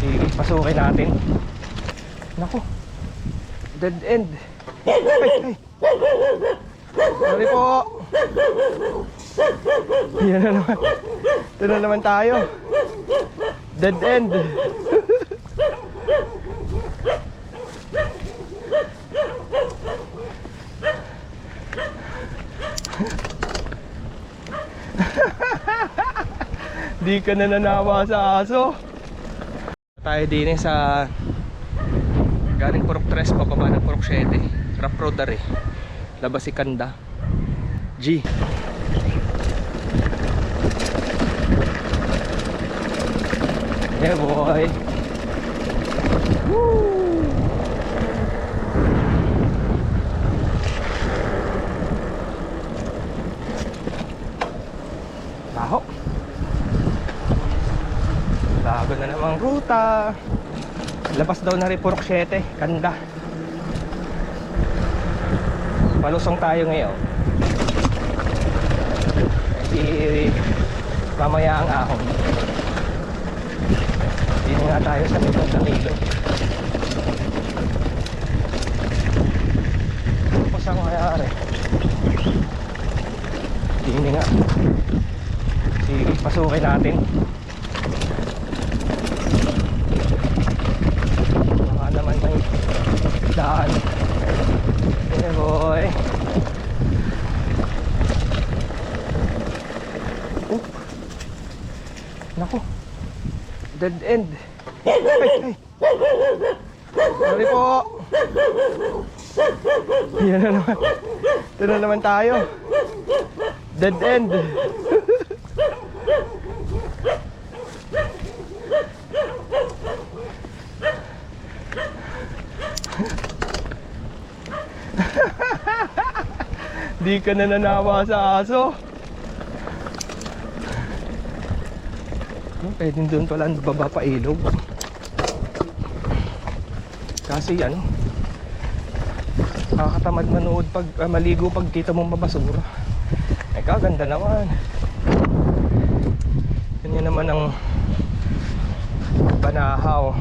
Sige, pasukin natin. Naku. Dead end. Ay, ay. Sorry po. Yan na naman. Ito na naman tayo. Dead end. Di ka na nanawa sa aso. Tayo din eh sa galing Purok 3 pababa ng Purok 7. Rough road na rin. Labas si Kanda. G. Yeah boy. Woo! Bago na namang ruta. Labas daw na rin Purok 7, Kanda. Palusong tayo ngayon. Eh, mamaya ang ahon. Dito nga tayo sa likod ng ilog. Tapos ang mayari. Dini nga. Sige, pasukin natin. Baka naman may daan. Eh boy. Oh. Naku. Dead end. Ay, ay. Sorry po. Yan na naman. Ito na naman tayo. Dead end. Di ka na nanawa sa aso. Hmm, Pwedeng doon pala baba pa ilog. Kasi ano, nakakatamad manood pag ah, maligo pag kita mong mabasura. Eh kaganda naman. Ganyan naman ang banahaw.